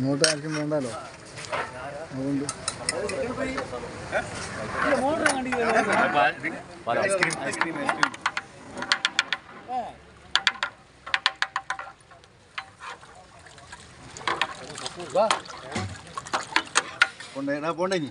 ഇങ്ങോട്ട് ആർക്കും വേണ്ടല്ലോ. അതുകൊണ്ട്. പോണ്ടേ പോണ്ടേ ഇനി.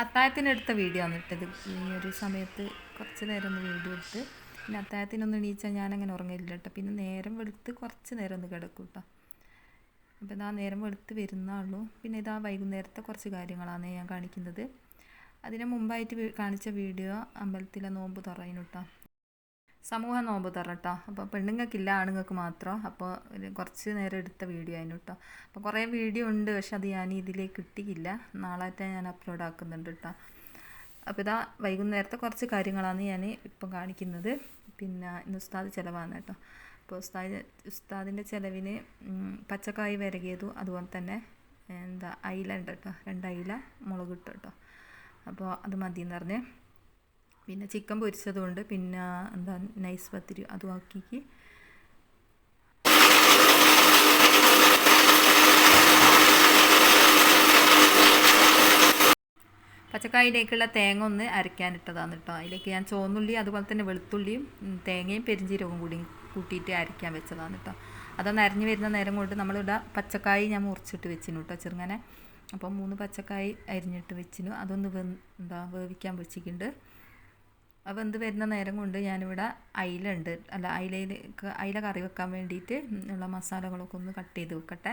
അത്താഴത്തിനെടുത്ത വീഡിയോ ആണ് ഈ ഒരു സമയത്ത് കുറച്ച് നേരം ഒന്ന് വീഡിയോ എടുത്ത് പിന്നെ അത്താഴത്തിനൊന്ന് എണീച്ചാൽ ഞാനങ്ങനെ ഉറങ്ങില്ല കേട്ടോ പിന്നെ നേരം വെളുത്ത് കുറച്ച് നേരം ഒന്ന് കിടക്കും കേട്ടോ അപ്പോൾ ഇതാ നേരം വെളുത്ത് വരുന്നുള്ളൂ പിന്നെ ഇതാ വൈകുന്നേരത്തെ കുറച്ച് കാര്യങ്ങളാണ് ഞാൻ കാണിക്കുന്നത്. അതിന് മുമ്പായിട്ട് കാണിച്ച വീഡിയോ അമ്പലത്തിലെ നോമ്പ് തുറയിന് കേട്ടോ സമൂഹ നോമ്പ് തുറ കേട്ടോ. അപ്പോൾ പെണ്ണുങ്ങൾക്കില്ല ആണുങ്ങൾക്ക് മാത്രം. അപ്പോൾ കുറച്ച് നേരം എടുത്ത വീഡിയോ ആയിരുന്നു കേട്ടോ. അപ്പോൾ കുറേ വീഡിയോ ഉണ്ട് പക്ഷെ അത് ഞാൻ ഇതിലേക്ക് കിട്ടിയില്ല നാളായിട്ട് ഞാൻ അപ്ലോഡ് ആക്കുന്നുണ്ട് കേട്ടോ. അപ്പോൾ ഇതാ വൈകുന്നേരത്തെ കുറച്ച് കാര്യങ്ങളാണ് ഞാൻ ഇപ്പം കാണിക്കുന്നത്. പിന്നെ ഇന്ന് ഉസ്താദ് ചിലവാണ് കേട്ടോ. അപ്പോൾ ഉസ്താദ് ഉസ്താദിന്റെ ചിലവിന് പച്ചക്കായ് വിരകിയതു അതുപോലെ തന്നെ എന്താ അയില ഉണ്ട് കേട്ടോ. രണ്ട് അയില മുളക് ഇട്ടു കേട്ടോ. അപ്പോൾ അത് മതി എന്ന് പറഞ്ഞ് പിന്നെ ചിക്കൻ പൊരിച്ചതുകൊണ്ട് പിന്നെ എന്താ നൈസ് പത്തിരി അതും ആക്കിക്ക്. പച്ചക്കായിലേക്കുള്ള തേങ്ങ ഒന്ന് അരയ്ക്കാനിട്ടതാണ് കേട്ടോ. അതിലേക്ക് ഞാൻ ചുവന്നുള്ളി അതുപോലെ തന്നെ വെളുത്തുള്ളിയും തേങ്ങയും പെരിഞ്ചീരകവും കൂടി കൂട്ടിയിട്ട് അരയ്ക്കാൻ വെച്ചതാണ് കേട്ടോ. അതൊന്ന് അരഞ്ഞു വരുന്ന നേരം കൊണ്ട് നമ്മളിവിടെ പച്ചക്കായി ഞാൻ മുറിച്ചിട്ട് വെച്ചിനു കേട്ടോ ചെറുങ്ങനെ. അപ്പം മൂന്ന് പച്ചക്കായി അരിഞ്ഞിട്ട് വെച്ചിനു അതൊന്ന് വെ എന്താ വേവിക്കാൻ വെച്ചിട്ടുണ്ട്. അത് എന്ത് വരുന്ന നേരം കൊണ്ട് ഞാനിവിടെ അയില ഉണ്ട് അല്ല അയിലയിൽ അയില കറി വെക്കാൻ വേണ്ടിയിട്ട് ഉള്ള മസാലകളൊക്കെ ഒന്ന് കട്ട് ചെയ്ത് വെക്കട്ടെ.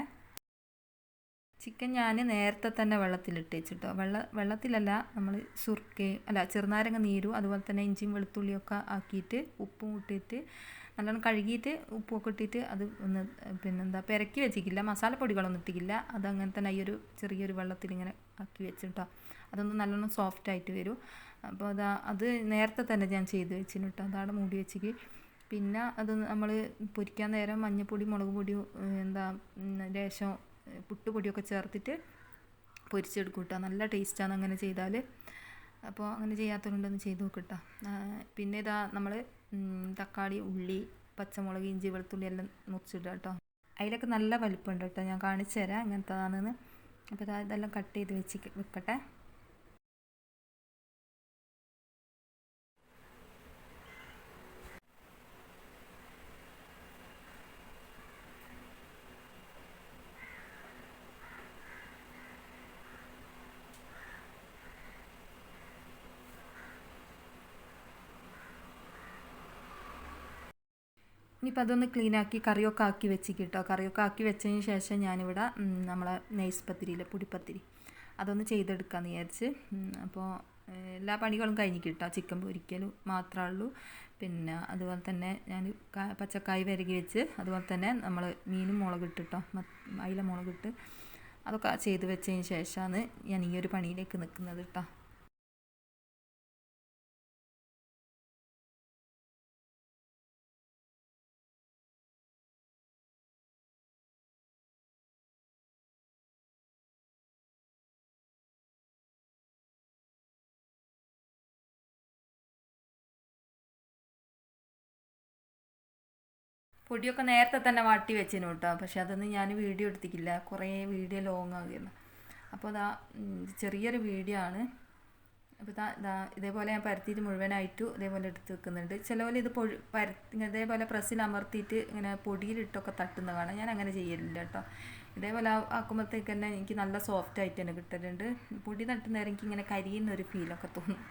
ചിക്കൻ ഞാൻ നേരത്തെ തന്നെ വെള്ളത്തിലിട്ട് വെച്ചിട്ടോ. വെള്ള വെള്ളത്തിലല്ല നമ്മൾ സുർക്കയും അല്ല ചെറുനാരങ്ങ നീരും അതുപോലെ തന്നെ ഇഞ്ചിയും വെളുത്തുള്ളിയൊക്കെ ആക്കിയിട്ട് ഉപ്പും ഇട്ടിട്ട് നല്ലോണം കഴുകിയിട്ട് ഉപ്പൊക്കെ ഇട്ടിട്ട് അത് ഒന്ന് പിന്നെന്താ പെരക്കി വെച്ചിട്ടില്ല മസാലപ്പൊടികളൊന്നും ഇട്ടിട്ടില്ല അതങ്ങനെ തന്നെ ഈ ഒരു ചെറിയൊരു വെള്ളത്തിൽ ഇങ്ങനെ ആക്കി വെച്ചിട്ടോ. അതൊന്ന് നല്ലോണം സോഫ്റ്റ് ആയിട്ട് വരും. അപ്പോൾ അതാ അത് നേരത്തെ തന്നെ ഞാൻ ചെയ്ത് വെച്ചിന് കേട്ടോ അതാണ് മൂടി വെച്ചിക്ക്. പിന്നെ അത് നമ്മൾ പൊരിക്കാൻ നേരം മഞ്ഞൾപ്പൊടി മുളക് പൊടി എന്താ ലേശം പുട്ടുപൊടിയൊക്കെ ചേർത്തിട്ട് പൊരിച്ചെടുക്കും കേട്ടോ നല്ല ടേസ്റ്റാണ് അങ്ങനെ ചെയ്താൽ അപ്പോൾ അങ്ങനെ ചെയ്യാത്തതുകൊണ്ടൊന്ന് ചെയ്ത് നോക്കട്ടോ പിന്നെ ഇതാ നമ്മൾ തക്കാളി ഉള്ളി പച്ചമുളക് ഇഞ്ചി വെളുത്തുള്ളി എല്ലാം മുറിച്ചിടുക കേട്ടോ അതിലൊക്കെ നല്ല വലിപ്പമുണ്ട് കേട്ടോ ഞാൻ കാണിച്ചു തരാം എങ്ങനത്തതാണെന്ന്. അപ്പോൾ ഇതാ ഇതെല്ലാം കട്ട് ചെയ്ത് വെച്ച് വെക്കട്ടെ. ഇനിയിപ്പോൾ അതൊന്ന് ക്ലീൻ ആക്കി കറിയൊക്കെ ആക്കി വെച്ച് കേട്ടോ കറിയൊക്കെ ആക്കി വെച്ചതിന് ശേഷം ഞാനിവിടെ നമ്മളെ നെയ്സ് പത്തിരിയിലെ പുടിപ്പത്തിരി അതൊന്ന് ചെയ്തെടുക്കാമെന്ന് വിചാരിച്ച് അപ്പോൾ എല്ലാ പണികളും കഴിഞ്ഞ് കിട്ടാം ചിക്കൻ പൊരിക്കലും മാത്രമേ ഉള്ളൂ. പിന്നെ അതുപോലെ തന്നെ ഞാൻ പച്ചക്കായ് വരകി വെച്ച് അതുപോലെ തന്നെ നമ്മൾ മീനും മുളകിട്ട് കേട്ടോ അയില മുളകിട്ട് അതൊക്കെ ചെയ്ത് വെച്ചതിന് ശേഷമാണ് ഞാൻ ഈ ഒരു പണിയിലേക്ക് നിൽക്കുന്നത് കേട്ടോ പൊടിയൊക്കെ നേരത്തെ തന്നെ വാട്ടി വെച്ചിനു കേട്ടോ. പക്ഷെ അതൊന്നും ഞാൻ വീഡിയോ എടുത്തിക്കില്ല കുറേ വീഡിയോ ലോങ് ആകുന്നു അപ്പോൾ അതാ ചെറിയൊരു വീഡിയോ ആണ്. അപ്പോൾ ഇതാ ഇതാ ഇതേപോലെ ഞാൻ പരത്തിയിട്ട് മുഴുവനായിട്ടു ഇതേപോലെ എടുത്ത് വെക്കുന്നുണ്ട്. ചിലപോലെ ഇത് പൊഴി പര ഇതേപോലെ പ്രസ്സിൽ അമർത്തിയിട്ട് ഇങ്ങനെ പൊടിയിലിട്ടൊക്കെ തട്ടുന്ന കാണാം ഞാൻ അങ്ങനെ ചെയ്യലില്ല കേട്ടോ. ഇതേപോലെ ആക്കുമ്പോഴത്തേക്ക് തന്നെ എനിക്ക് നല്ല സോഫ്റ്റ് ആയിട്ട് തന്നെ കിട്ടലുണ്ട്. പൊടി തട്ടുന്നേരം എനിക്ക് ഇങ്ങനെ കരിയുന്ന ഒരു ഫീലൊക്കെ തോന്നും.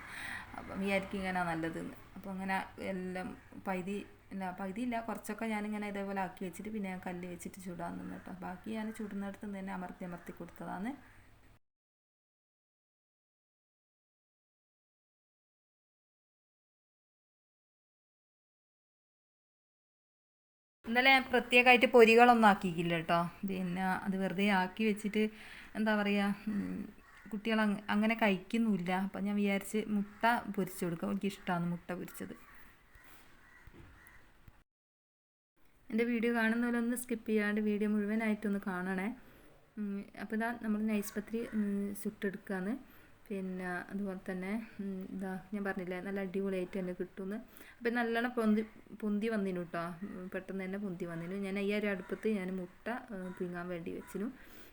അപ്പം വിചാരിക്കും ഇങ്ങനെ നല്ലതെന്ന്. അപ്പോൾ അങ്ങനെ എല്ലാം പകുതി ഇല്ല പകുതി ഇല്ല കുറച്ചൊക്കെ ഞാനിങ്ങനെ ഇതേപോലെ ആക്കി വെച്ചിട്ട് പിന്നെ കല്ല് വെച്ചിട്ട് ചൂടാൻ നിന്ന് ബാക്കി ഞാൻ ചുടുന്നിടത്ത് നിന്ന് തന്നെ അമർത്തി അമർത്തി കൊടുത്തതാണ്. ഇന്നലെ ഞാൻ പ്രത്യേകമായിട്ട് പൊരികളൊന്നും ആക്കിയില്ല കേട്ടോ. പിന്നെ അത് വെറുതെ ആക്കി വെച്ചിട്ട് എന്താ പറയുക കുട്ടികൾ അങ്ങനെ കഴിക്കുന്നുമില്ല അപ്പം ഞാൻ വിചാരിച്ച് മുട്ട പൊരിച്ചു കൊടുക്കാം. എനിക്ക് ഇഷ്ടമാണ് മുട്ട പൊരിച്ചത്. എന്റെ വീഡിയോ കാണുന്നവരൊന്ന് സ്കിപ്പ് ചെയ്യാണ്ട് വീഡിയോ മുഴുവനായിട്ടൊന്ന് കാണണേ. അപ്പോൾ ഇതാ നമ്മൾ നൈസ്പത്രി ചുട്ടെടുക്കുകയാണ് പിന്നെ അതുപോലെ തന്നെ എന്താ ഞാൻ പറഞ്ഞില്ലേ നല്ല അടിപൊളിയായിട്ട് തന്നെ കിട്ടുമെന്ന് അപ്പം നല്ലോണം പൊന്തി പൊന്തി വന്നിനു കേട്ടോ പെട്ടെന്ന് തന്നെ പൊന്തി വന്നിനു. ഞാൻ ഈ ഒരു അടുപ്പത്ത് ഞാൻ മുട്ട പിങ്ങാൻ വേണ്ടി വെച്ചിനു.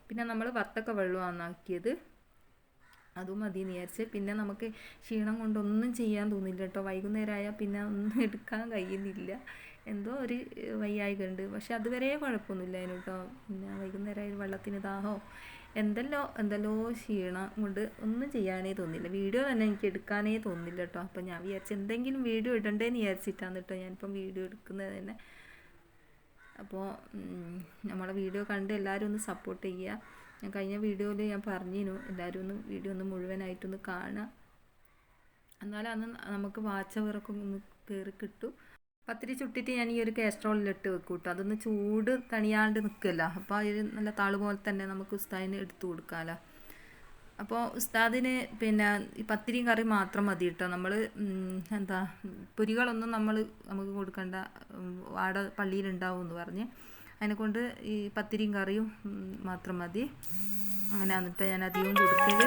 പിന്നെ നമ്മൾ വത്തക്ക വെള്ളമാണ് അതും മതി വിചാരിച്ച്. പിന്നെ നമുക്ക് ക്ഷീണം കൊണ്ടൊന്നും ചെയ്യാൻ തോന്നില്ല കേട്ടോ വൈകുന്നേരമായാൽ പിന്നെ ഒന്നും എടുക്കാൻ കഴിയുന്നില്ല. എന്തോ ഒരു വയ്യായിക ഉണ്ട് പക്ഷെ അതുവരെ കുഴപ്പമൊന്നുമില്ല അതിന് കേട്ടോ പിന്നെ വൈകുന്നേരമായി വെള്ളത്തിന് ദാഹമോ എന്തെല്ലോ എന്തല്ലോ ക്ഷീണം കൊണ്ട് ഒന്നും ചെയ്യാനേ തോന്നില്ല. വീഡിയോ തന്നെ എനിക്ക് എടുക്കാനേ തോന്നില്ല കേട്ടോ അപ്പം ഞാൻ വിചാരിച്ചു എന്തെങ്കിലും വീഡിയോ ഇടണ്ടേന്ന് വിചാരിച്ചിട്ടാണ് കേട്ടോ ഞാനിപ്പം വീഡിയോ എടുക്കുന്നത് തന്നെ. അപ്പോൾ നമ്മളെ വീഡിയോ കണ്ട് എല്ലാവരും ഒന്ന് സപ്പോർട്ട് ചെയ്യുക ഞാൻ കഴിഞ്ഞ വീഡിയോയിൽ ഞാൻ പറഞ്ഞിരുന്നു എല്ലാവരും ഒന്ന് വീഡിയോ ഒന്ന് മുഴുവനായിട്ടൊന്ന് കാണുക എന്നാലും അന്ന് നമുക്ക് വാച്ചവറൊക്കെ ഒന്ന് കയറി കിട്ടും. പത്തിരി ചുട്ടിട്ട് ഞാൻ ഈ ഒരു കാസ്ട്രോളിലിട്ട് വെക്കും കേട്ടോ അതൊന്ന് ചൂട് തണിയാണ്ട് നിൽക്കില്ല അപ്പോൾ അതിൽ നല്ല താൾ പോലെ തന്നെ നമുക്ക് ഉസ്താദിന് എടുത്തു കൊടുക്കാമല്ലോ അപ്പോൾ ഉസ്താദിന് പിന്നെ ഈ പത്തിരിയും കറി മാത്രം മതി കേട്ടോ നമ്മൾ എന്താ പുരികളൊന്നും നമ്മൾ നമുക്ക് കൊടുക്കേണ്ട ആടെ പള്ളിയിലുണ്ടാവും എന്ന് പറഞ്ഞ് അതിനെക്കൊണ്ട് ഈ പത്തിരിയും കറിയും മാത്രം മതി. അങ്ങനെ എന്നിട്ട് ഞാൻ അധികം കൊടുക്കൽ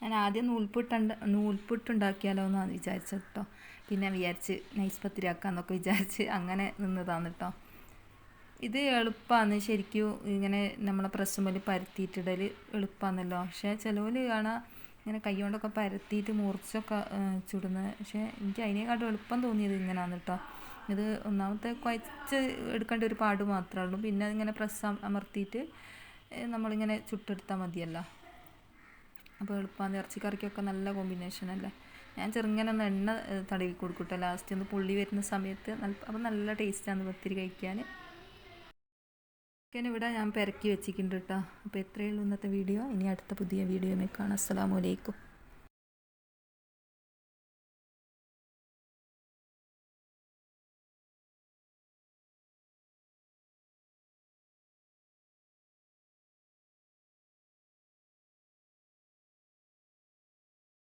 ഞാൻ ആദ്യം നൂൽപുട്ടുണ്ട് നൂൽപുട്ടുണ്ടാക്കിയാലോ എന്നാണ് വിചാരിച്ചത് കേട്ടോ പിന്നെ വിചാരിച്ച് നൈസ് പത്തിരി ആക്കാന്നൊക്കെ വിചാരിച്ച് അങ്ങനെ നിന്നതാണ് കേട്ടോ ഇത് എളുപ്പമാണ് ശരിക്കും ഇങ്ങനെ നമ്മളെ പ്രസ്സുമ്മൽ പരത്തിയിട്ടിടൽ എളുപ്പമാണല്ലോ പക്ഷേ ചിലവർ കാണാം ഇങ്ങനെ കൈകൊണ്ടൊക്കെ പരത്തിയിട്ട് മുറിച്ചൊക്കെ ചുടുന്നത് പക്ഷേ എനിക്ക് അതിനേക്കാട്ടും എളുപ്പം തോന്നിയത് ഇങ്ങനെയാണ് കേട്ടോ ഇത് ഒന്നാമത്തെ കുഴച്ച് എടുക്കേണ്ട ഒരു പാട് മാത്രമേ ഉള്ളൂ. പിന്നെ അതിങ്ങനെ പ്രസ് അമർത്തിയിട്ട് നമ്മളിങ്ങനെ ചുട്ടെടുത്താൽ മതിയല്ലോ. അപ്പോൾ എളുപ്പമാണ് ഇറച്ചിക്കറിക്കൊക്കെ നല്ല കോമ്പിനേഷൻ അല്ലേ? ഞാൻ ചെറുങ്ങനെ ഒന്ന് എണ്ണ തടവി കൊടുക്കട്ടെ. ലാസ്റ്റ് ഒന്ന് പുള്ളി വരുന്ന സമയത്ത് നല്ല അപ്പോൾ നല്ല ടേസ്റ്റാണ് പത്തിരി കഴിക്കാൻ ചിക്കൻ ഇവിടെ ഞാൻ പെരക്കി വെച്ചിട്ടുണ്ട് കേട്ടോ അപ്പോൾ എത്രയേ ഉള്ളൂ ഇന്നത്തെ വീഡിയോ ഇനി അടുത്ത പുതിയ വീഡിയോ കാണാം. അസ്സാം അലൈക്കും.